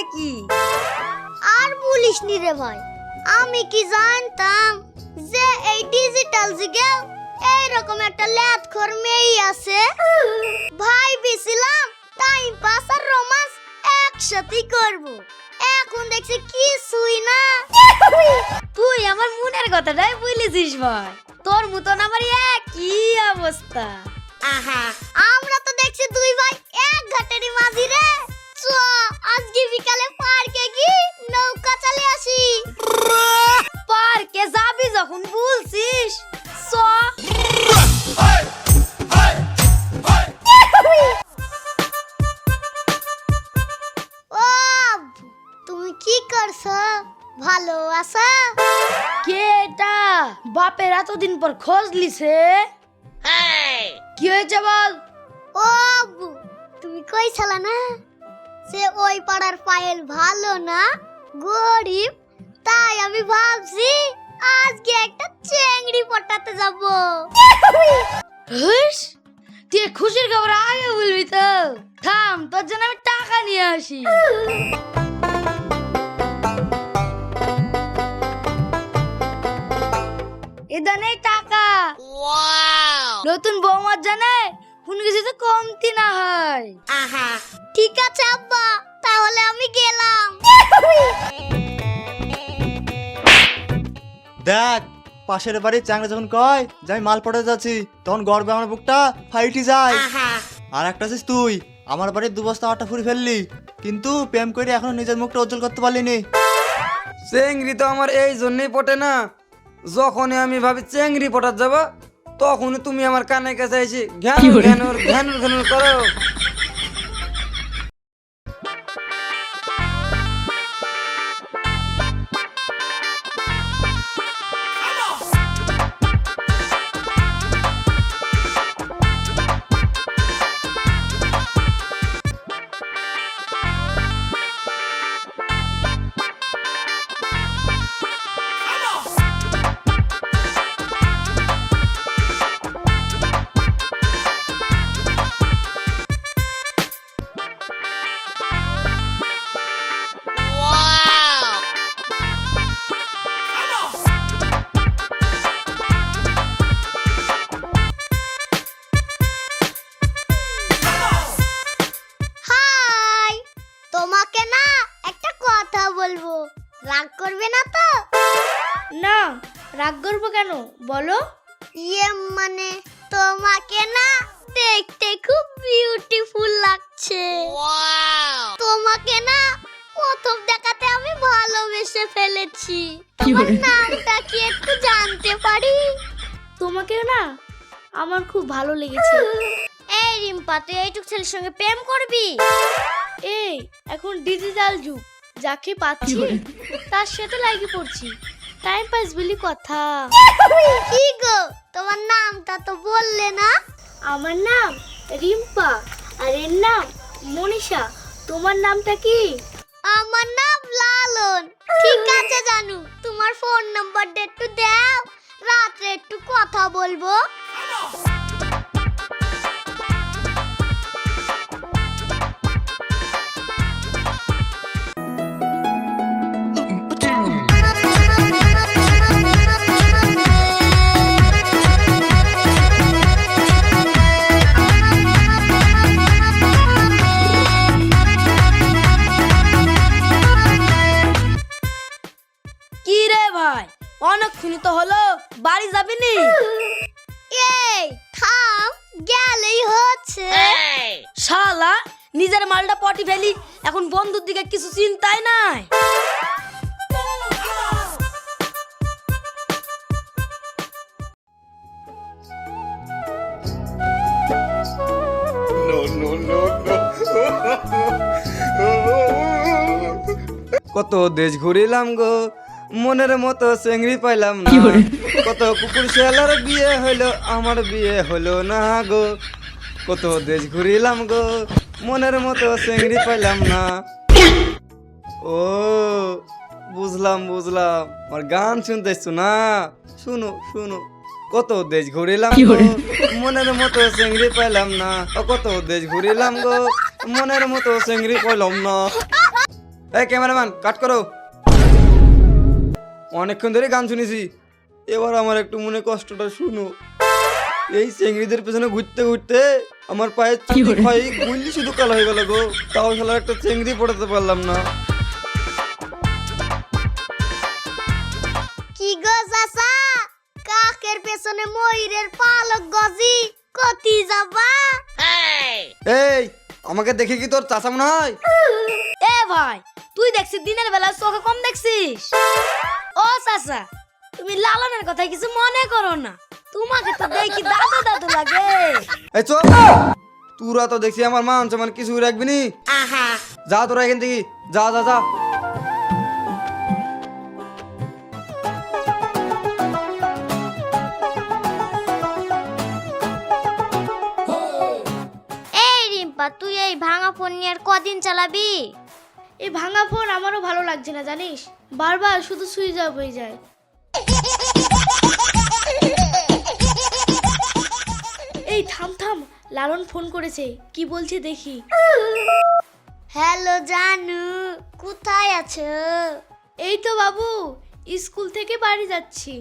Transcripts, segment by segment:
নাকি? আর বলিস নি রে ভাই আমি কি জানতাম যে এই ডিজিটাল যুগে এইরকম একটা ল্যাথখোর মেয়ে আছে? ভাই বিছিলাম টাইম পাস আর রোমান্স একসাথেই করব। এখন দেখছি কিছুই না। তুই আমার মনের কথাটাই বুঝলেছিস ভাই তোর মতন আমার একই অবস্থা। আহা আমরা তো দেখছি দুই ভাই এক ঘাটেরই মাঝি রে। চ আজকে বিকালে পার্কে গিয়ে নৌকা চালে আসি। পার্কে যাবি যখন বলছিস। চ। তুমি কি করছ? ভালো আছো? কে এটা বাপের এতদিন পর খোঁজ লিছে কি হয়েছে বল? ও তুমি কইছলা না? সে ওই পাড়ার পায়েল ভালো না? গরিব। তাই আমি ভাবছি আজকে একটা চেংড়ি পটাতে যাব। হুস তুই খুশির খবর আগে বলবি তো। থাম তোর জন্য আমি টাকা নিয়ে আসি। এদা নেই টাকা। নতুন বৌমার জানে কোনো কিছু তো কমতি না হয়। আহা। ঠিক আছে আব্বা তাহলে আমি গেলাম। দেখ পাশের বাড়ির চাংড়া যখন কয় যে আমি মাল পড়ে যাচ্ছি তখন গর্বে আমার বুকটা ফাইটি যায়। আর একটা আছিস তুই আমার বাড়ির দু বস্তা আটা ফুরি ফেললি কিন্তু প্রেম করে এখনও নিজের মুখটা উজ্জ্বল করতে পারলিনি। চেংড়ি তো আমার এই জন্যই পটে না। যখনই আমি ভাবি চেংড়ি পটার যাব তখনই তুমি আমার কানে কাছে এসে জ্ঞান ঘ্যানুর ঘ্যানুর ঘ্যানুর করো। বলব রাগ করবে না তো? না রাগ করব কেন? বলো। ইয়ে মানে তোমাকে না দেখতে খুব বিউটিফুল লাগছে। তোমাকে না প্রথম দেখাতে আমি ভালোবেসে ফেলেছি। তোমার নামটা কি একটু জানতে পারি? তোমাকে না? আমার খুব ভালো লেগেছে। এই রিম্পা তুই এইটুক ছেলের সঙ্গে প্রেম করবি? এই এখন ডিজিটাল যুগ। যাকে পাচ্ছি তার সাথে লাগি পড়ছি। টাইম পাস বলি কথা। কি গো তোমার নামটা তো বললে না। আমার নাম রিম্পা আর এর নাম মনীষা। তোমার নামটা কি? আমার নাম লালন। ঠিক আছে জানু তোমার ফোন নাম্বারটা একটু দাও। রাত্রে একটু কথা বলব। অনেকক্ষণ তো হলো? বাড়ি যাবি নি এই থাম গেলেই হচ্ছে। শালা নিজের মালটা পটি ফেলি এখন বন্ধুর দিকে কিছু চিন্তাই নাই। কত দেশ ঘুরিলাম গো। মনের মতো চেংড়ি পাইলাম না। কত কুকুর শেলার বিয়ে হইল আমার বিয়ে হলো না গো। কত দেশ ঘুরিলাম গো মনের মতো চেংড়ি পাইলাম না। ও বুঝলাম বুঝলাম। আমার গান শুনতেছো না? শুনো শুনো। কত দেশ ঘুরিলাম গো মনের মতো চেংড়ি পাইলাম না। ও কত দেশ ঘুরিলাম গো মনের মতো চেংড়ি পাইলাম না। এই ক্যামেরাম্যান কাট করো। অনেকক্ষণ ধরে গান শুনেছি। এবার আমার একটু মনে কষ্টটা শুনো। এই চেংড়িদের পেছনে ঘুরতে ঘুরতে আমার পায়ের চুটি ক্ষয় গুল্লি শুধু কালো হয়ে গেল গো। তাও শালার একটা চেংড়ি পড়াতে পারলাম না। কি গো চাচা? কাকের পেছনে ময়ূরের পালক গজি কতি যাবা? এই আমাকে দেখে কি তোর চাচা মনে হয়? এ ভাই তুই দেখছিস দিনের বেলা চোখে কম দেখছিস? চাচা তুমি লালনের কথা কিছু মনে করো না। তোমাকে তো দেখি দাদু দাদু লাগে। এই চল তোরা তো দেখছি আমার মান সমান কিছু রাখবি নি। যা তোরা এখান থেকে যা যা যা। এই রিম্পা তুই এই ভাঙা ফোন নিয়ে আর কদিন চালাবি? এই ভাঙা ফোন আমারও ভালো লাগছে না জানিস? বারবার শুধু সুইচ অফ হয়ে যায়। এই থাম থাম লালন ফোন করেছে। কি বলছে দেখি। হ্যালো জানু কোথায় আছো? এই তো বাবু স্কুল থেকে বাড়ি যাচ্ছি।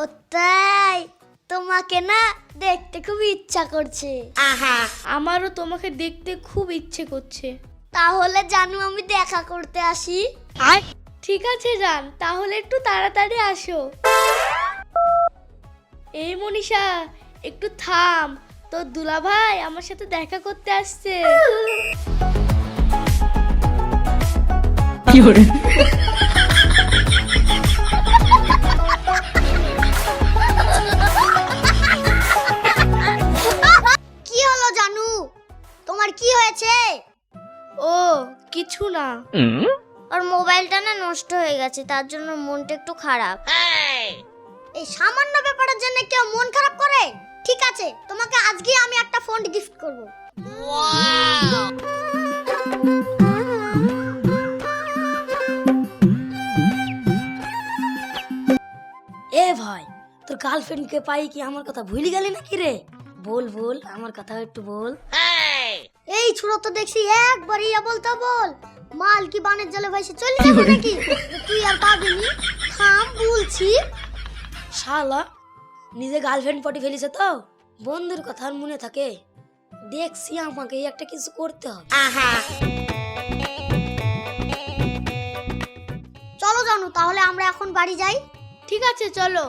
ও তাই? তোমাকে না দেখতে খুব ইচ্ছা করছে। আহা আমারও তোমাকে দেখতে খুব ইচ্ছে করছে। তাহলে জানু আমি দেখা করতে আসি। ঠিক আছে যান তাহলে একটু তাড়াতাড়ি আসো। এই মনীষা একটু থাম। তোর দুলাভাই আমার সাথে দেখা করতে আসছে। কি হলো জানু? তোমার কি হয়েছে? ও কিছু না। ওর মোবাইলটা না নষ্ট হয়ে গেছে তার জন্য মনটা একটু খারাপ। এই সামান্য ব্যাপারের জন্য কেউ মন খারাপ করে? ঠিক আছে তোমাকে আজকে আমি একটা ফোন গিফট করব। এ ভাই তোর গার্লফ্রেন্ডকে পাই কি আমার কথা ভুলে গেলি নাকি রে? বল বল আমার কথা একটু বল। এই ছুড়ো তো দেখছি একবার ইয়া বলতে বল মাল কি বানের জলে ভাইসে চলে যাবে নাকি? তুই আর থাম বলছি। শালা নিজে গার্লফ্রেন্ড পটি ফেলিছে তো? বন্ধুর কথা আর মনে থাকে। দেখছি আমাকে একটা কিছু করতে হবে। চলো জানু তাহলে আমরা এখন বাড়ি যাই। ঠিক আছে চলো।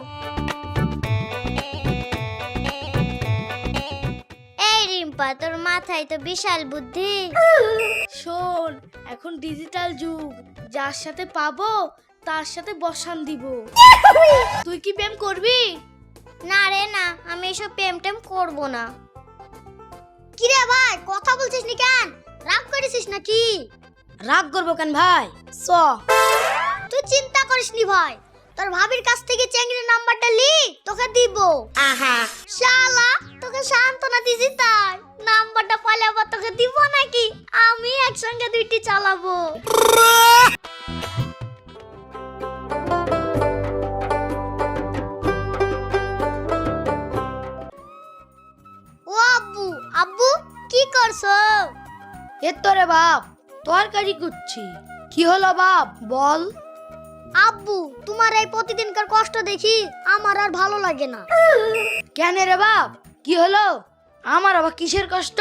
এই তোর মাথায় তো বিশাল বুদ্ধি। শোন এখন ডিজিটাল যুগ। যার সাথে পাবো তার সাথে বসান দিব। তুই কি প্রেম করবি? না রে না আমি এসব প্রেম টেম করব না। কিরে ভাই কথা বলছিস নি কেন? রাগ করেছিস নাকি? রাগ করব কেন ভাই? চ। তুই চিন্তা করিস নি ভাই তোর ভাবির কাছ থেকে চেংড়ির নাম্বারটা লি তোকে দিব। আহা। শালা সান্ত্বনা দিছি নাম্বারটা পাইলে আবার তোকে দিব নাকি? আমি একসঙ্গে দুইটি চালাবো। ও আব্বু আব্বু কি করছ? এ তো রে বাপ তরকারি করছি। কি হলো বাপ বল। আব্বু তোমার এই প্রতিদিনকার কষ্ট দেখি আমার আর ভালো লাগে না। কেন রে বাপ? কি হলো? আমার আবার কিসের কষ্ট?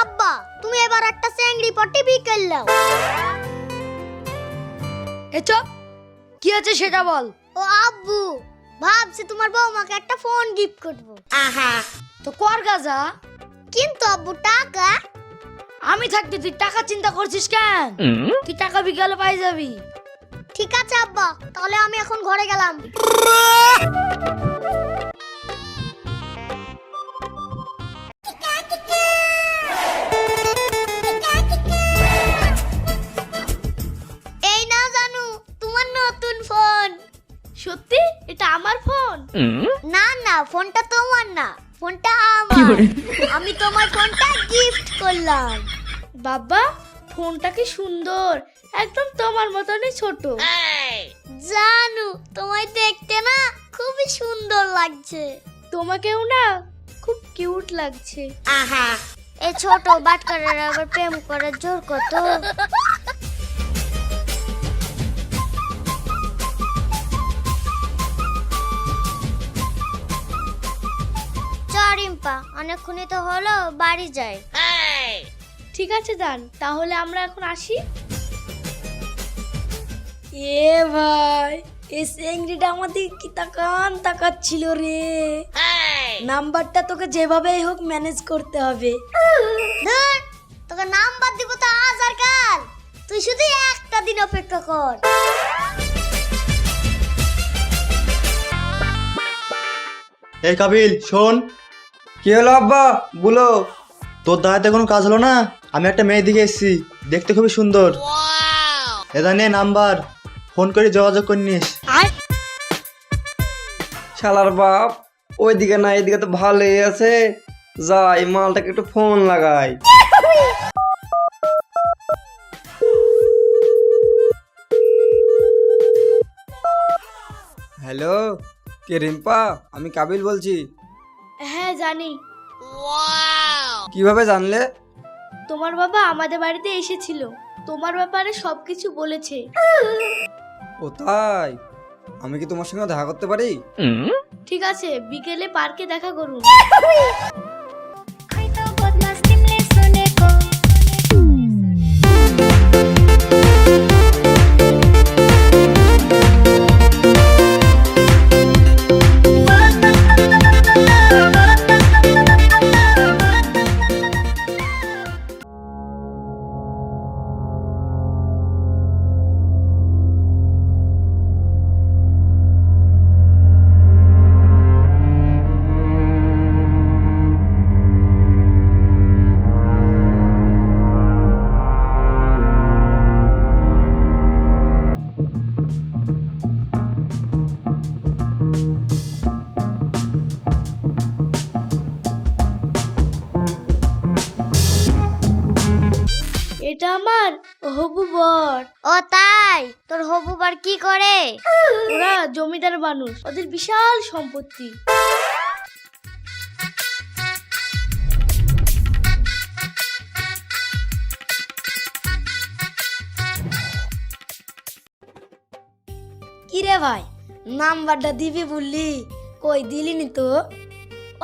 আব্বা তুমি এবার একটা চেংড়ি পটি বিকেল দাও এ চপ কি আছে সেটা বল। ও আব্বু ভাবছি তোমার বৌমাকে একটা ফোন গিফট করব। আহা। তো কর গাজা। কিন্তু আব্বু টাকা? আমি থাকতে তুই টাকা চিন্তা করছিস কেন? তুই টাকা বিকালে পাই যাবি। ঠিক আছে আব্বা তাহলে আমি এখন ঘরে গেলাম। না না ফোনটা তোমার না ফোনটা আমার। আমি তোমার ফোনটা গিফট করলাম। বাবা ফোনটা কি সুন্দর একদম তোমার মতনই ছোট। জানু তোমায় দেখতে না খুবই সুন্দর লাগছে। তোমাকেও না খুব কিউট লাগছে। এই ছোট বাটকারের আবার প্রেম করে জোর কত? চরিম্পা অনেকক্ষণই তো হলো বাড়ি যাই। ঠিক আছে যান তাহলে আমরা এখন আসি। এ ভাই এই চেংড়িটা আমাদের কি তাকান তাকাচ্ছিল রে। নাম্বারটা তোকে যেভাবেই হোক ম্যানেজ করতে হবে। ধুর, তোকে নাম্বার দিব তো আজ আর কাল। তুই শুধু একটা দিন অপেক্ষা কর। এই কাবিল শোন কি হলো আব্বা? বলো। তোর দাঁড়াতে কোনো কাজ হলো না? আমি একটা মেয়ে দিকে এসেছি। দেখতে খুবই সুন্দর। এটা নে নাম্বার। ফোন করে যোগাযোগ করে নিস। শালার বাপ ওইদিকে না এদিকে তো ভালোই আছে। যাই মালটাকে একটু ফোন লাগাই। হ্যালো কে রিম্পা? আমি কাবিল বলছি। হ্যাঁ জানি। কীভাবে জানলে? তোমার বাবা আমাদের বাড়িতে এসেছিল। তোমার ব্যাপারে সবকিছু বলেছে। ও তাই? আমি কি তোমার সঙ্গে দেখা করতে পারি? ঠিক আছে বিকেলে পার্কে দেখা করুন। এটা আমার হবু বর। ও তাই? তোর হবুবার কি করে? ওরা জমিদার মানুষ ওদের বিশাল সম্পত্তি। কিরে ভাই নাম্বারটা দিবি বললি? কই দিলিনি তো?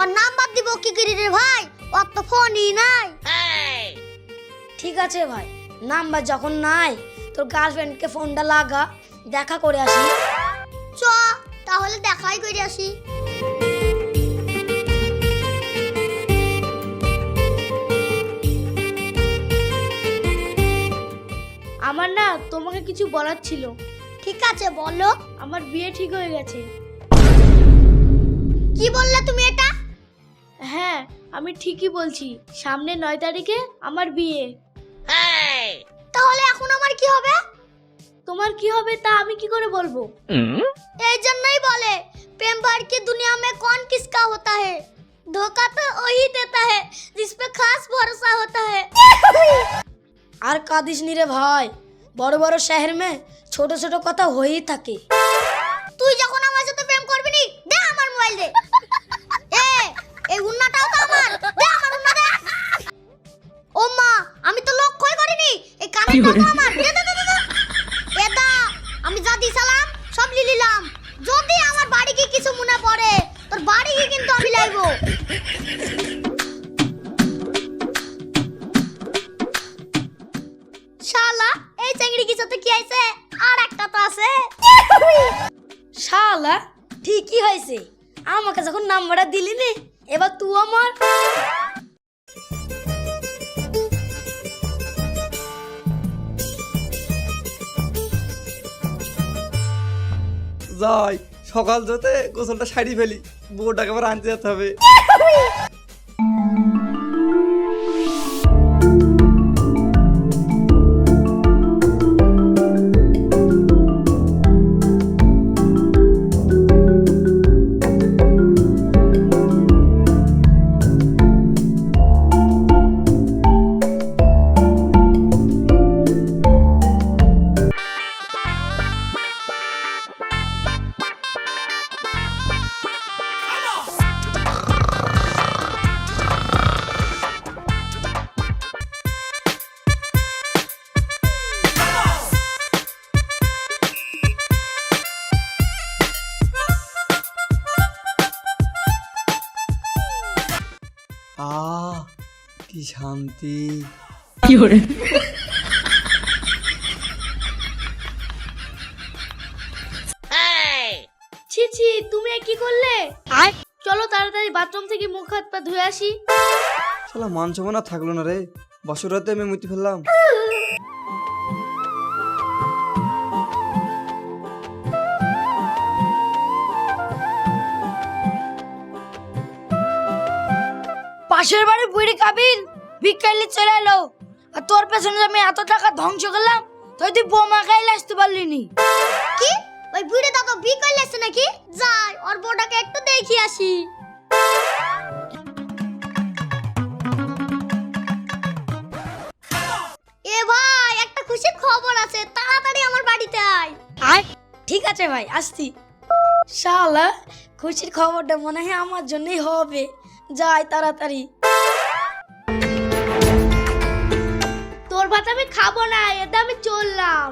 ওর নাম্বার দিব কি করি রে ভাই? ওর তো ফোনই নাই। ঠিক আছে ভাই। নাম্বার যখন নাই তোর গার্লফ্রেন্ডকে ফোনটা লাগা দেখা করে আসি। চ তাহলে দেখাই করে আসি। আমার না তোমাকে কিছু বলার ছিল। ঠিক আছে বলো। আমার বিয়ে ঠিক হয়ে গেছে। কি বললে তুমি এটা? হ্যাঁ আমি ঠিকই বলছি। সামনে নয় তারিখে আমার বিয়ে। তাহলে এখন আমার কি হবে তোমার কি হবে তা আমি কি করে বলবো এই জন্যই বলে प्रेम भर की दुनिया में कौन किसका होता है धोखा तो वही देता है जिस पे खास भरोसा होता है আর কাঁদিস নি রে ভাই বড় বড় শহর মে ছোট ছোট কথা হয়েই থাকে তুই যখন আমার সাথে প্রেম করবি নি দে আমার মোবাইল দে এ এই উন্নাটাও তো আমার দে আমার উন্না দে তো দা আমি যা দিছিলাম সব লিলিলাম যদি আমার বাড়ি কি কিছু মনে পড়ে তোর বাড়ি কি কিন্তু আমি লাইবো। শালা এই চেংড়ি কি সাথে কি আইছে আর একটা তো আছে। শালা ঠিকই হয়েছে। আমাকে যখন নাম্বারটা দিলি যাই সকাল যেতে গোসলটা সারি ফেলি বউটাকে আবার আনতে যেতে হবে। কি শান্তি? ছি ছি তুমি কি করলে? চলো তাড়াতাড়ি বাথরুম থেকে মুখ হাত পা ধুয়ে আসি। শালা মান সম্মান আর থাকল না রে। বছর রাতে আমি মুতি ফেললাম। পাশের বাড়ি বুড়ি কাবিল ভিক্ষাইলে চলে এলো। আর তোর পেছনে আমি এত টাকা ধ্বংস করলাম তুই তুই বোমা খাইলে আসতে পারলি নি। কি? ওই বুড়ি দাদা বি করলেছে নাকি? যাই ওর বউটাকে একটু দেখি আসি। এ ভাই একটা খুশির খবর আছে তাড়াতাড়ি আমার বাড়িতে আয়। আয় ঠিক আছে ভাই আসতি শালা খুশির খবরটা মনে হয় আমার জন্যই হবে। যাই তাড়াতাড়ি। ভাত আমি খাব না এটা আমি চললাম।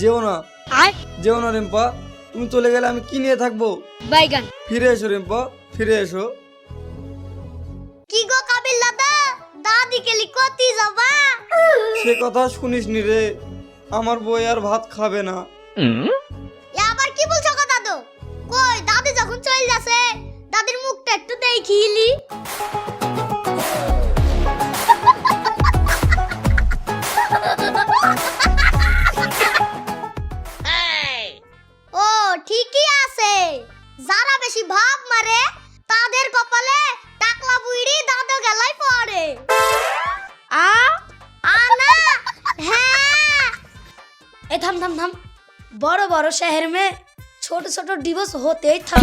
যেও না। আয়। যেও না রিম্পা তুমি চলে গেলে আমি কি নিয়ে থাকব? বাইগান। ফিরে এসো রিম্পা ফিরে এসো। কি গো কাবিল দাদা? দাদি কেলি কতি যাবা? সে কথা শুনিস নি রে আমার বই আর ভাত খাবে না। এ আবার কি বলছো গো দাদু? কই দাদি যখন চলে যাচ্ছে দাদির মুখটা একটু দেখিলি? हमारे शहर में छोटे छोटे डिवोर्स होते ही था